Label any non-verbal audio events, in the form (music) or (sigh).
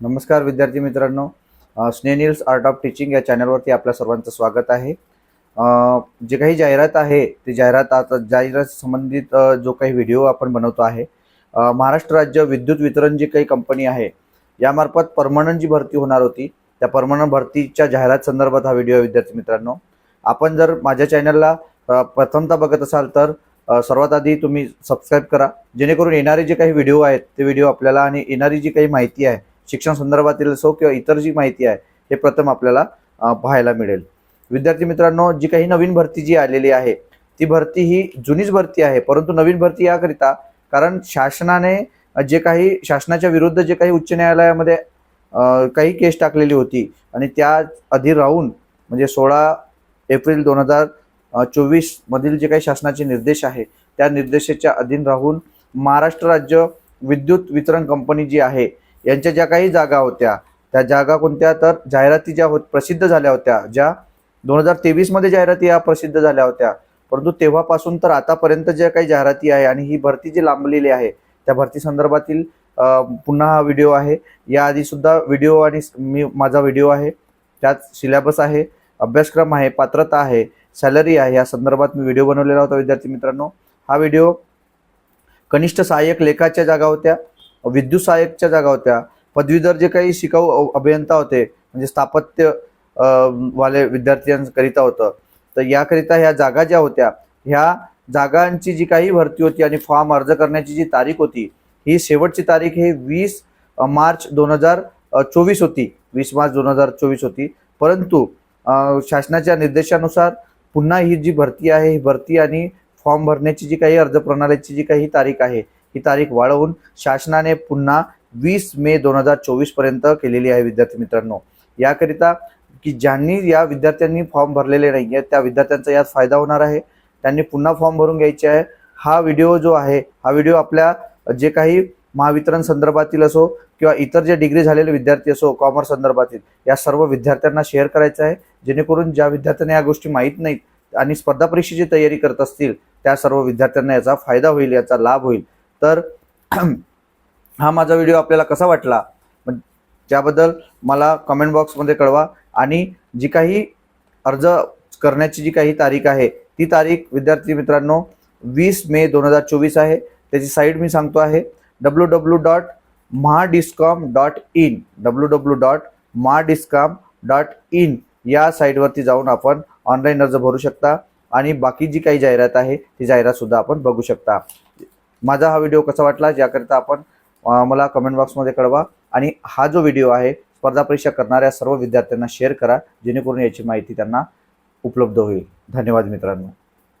नमस्कार विद्यार्थी मित्रांनो. स्नेनिल्स आर्ट ऑफ टीचिंग या चॅनलवरती आपल्या सर्वांचं स्वागत आहे. जे काही जाहिरात आहे ते जाहिरात आता जाहिरात संबंधित जो काही व्हिडिओ आपण बनवतो आहे महाराष्ट्र राज्य विद्युत वितरण जी काही कंपनी आहे यामार्फत परमनंट जी भरती होणार होती त्या परमनंट भरतीच्या जाहिरात संदर्भात हा व्हिडिओ आहे विद्यार्थी मित्रांनो. आपण जर माझ्या चॅनलला अ, प्रथमतः बघत असाल तर सर्वात आधी तुम्ही सबस्क्राईब करा जेणेकरून येणारे जे काही व्हिडिओ आहेत ते व्हिडिओ आपल्याला आणि येणारी जी काही माहिती आहे शिक्षण संदर्भातील असो किंवा इतर जी माहिती आहे हे प्रथम आपल्याला पाहायला मिळेल. विद्यार्थी मित्रांनो जी काही नवीन भरती जी आलेली आहे ती भरती ही जुनीच भरती आहे परंतु नवीन भरती याकरिता कारण शासनाने जे काही शासनाच्या विरुद्ध जे काही उच्च न्यायालयामध्ये काही केस टाकलेली होती आणि त्या आधी राहून म्हणजे सोळा एप्रिल दोन हजार चोवीस मधील जे काही शासनाचे निर्देश आहे त्या निर्देशाच्या अधीन राहून महाराष्ट्र राज्य विद्युत वितरण कंपनी जी आहे यांच्या ज्या काही जागा होत्या त्या जागा कोणत्या? तर जाहिराती ज्या होत प्रसिद्ध झाल्या होत्या ज्या दोन हजार तेवीसमध्ये जाहिराती या प्रसिद्ध झाल्या होत्या. परंतु तेव्हापासून तर आतापर्यंत ज्या काही जाहिराती आहे आणि ही भरती जी लांबलेली आहे त्या भरती संदर्भातील पुन्हा हा व्हिडिओ आहे. याआधी सुद्धा व्हिडिओ आणि मी माझा व्हिडिओ आहे. त्यात सिलेबस आहे अभ्यासक्रम आहे पात्रता आहे सॅलरी आहे या संदर्भात मी व्हिडिओ बनवलेला होता विद्यार्थी मित्रांनो. हा व्हिडिओ कनिष्ठ सहाय्यक लेखाच्या जागा होत्या. विद्युत सहाय्यकच्या जागा होत्या. पदवीधर जे काही शिकाऊ अभियंता होते म्हणजे स्थापत्य वाले विद्यार्थ्यांकरिता होतं. तर याकरिता ह्या जागा ज्या होत्या ह्या जागांची जी काही भरती होती आणि फॉर्म अर्ज करण्याची जी तारीख होती ही शेवटची तारीख ही वीस मार्च दोन हजार चोवीस होती. वीस मार्च दोन हजार चोवीस होती. परंतु शासनाच्या निर्देशानुसार पुन्हा ही जी भरती आहे ही भरती आणि फॉर्म भरण्याची जी काही अर्ज प्रणालीची जी काही तारीख आहे ही तारीख वाढवून शासनाने पुन्हा वीस मे दोन हजार चोवीसपर्यंत केलेली आहे विद्यार्थी मित्रांनो. याकरिता की ज्यांनी या विद्यार्थ्यांनी फॉर्म भरलेले नाही आहेत त्या विद्यार्थ्यांचा यात फायदा होणार आहे. त्यांनी पुन्हा फॉर्म भरून घ्यायचे आहे. हा व्हिडिओ जो आहे हा व्हिडिओ आपल्या जे काही महावितरण संदर्भातील असो किंवा इतर जे डिग्री झालेले विद्यार्थी असो कॉमर्स संदर्भातील या सर्व विद्यार्थ्यांना शेअर करायचं आहे. जेणेकरून ज्या विद्यार्थ्यांना या गोष्टी माहीत नाहीत आणि स्पर्धा परीक्षेची तयारी करत असतील त्या सर्व विद्यार्थ्यांना याचा फायदा होईल याचा लाभ होईल. तर (clears throat) हा माझा व्हिडिओ आपल्याला कसा वाटला? मग त्याबद्दल मला कमेंट बॉक्समध्ये कळवा. आणि जी काही अर्ज करण्याची जी काही तारीख आहे ती तारीख विद्यार्थी मित्रांनो वीस मे दोन हजार चोवीस आहे. त्याची साईट मी सांगतो आहे W W dot Mahadiscom dot in W W dot Mahadiscom dot in या साईटवरती जाऊन आपण ऑनलाईन अर्ज भरू शकता. आणि बाकी जी काही जाहिरात आहे ती जाहिरातसुद्धा आपण बघू शकता. माझा हा व्हिडिओ कसा वाटला याकरिता आपण मला कमेंट बॉक्समध्ये कळवा. आणि हा जो व्हिडिओ आहे स्पर्धा परीक्षा करणाऱ्या सर्व विद्यार्थ्यांना शेअर करा जेणेकरून याची माहिती त्यांना उपलब्ध होईल. धन्यवाद मित्रांनो.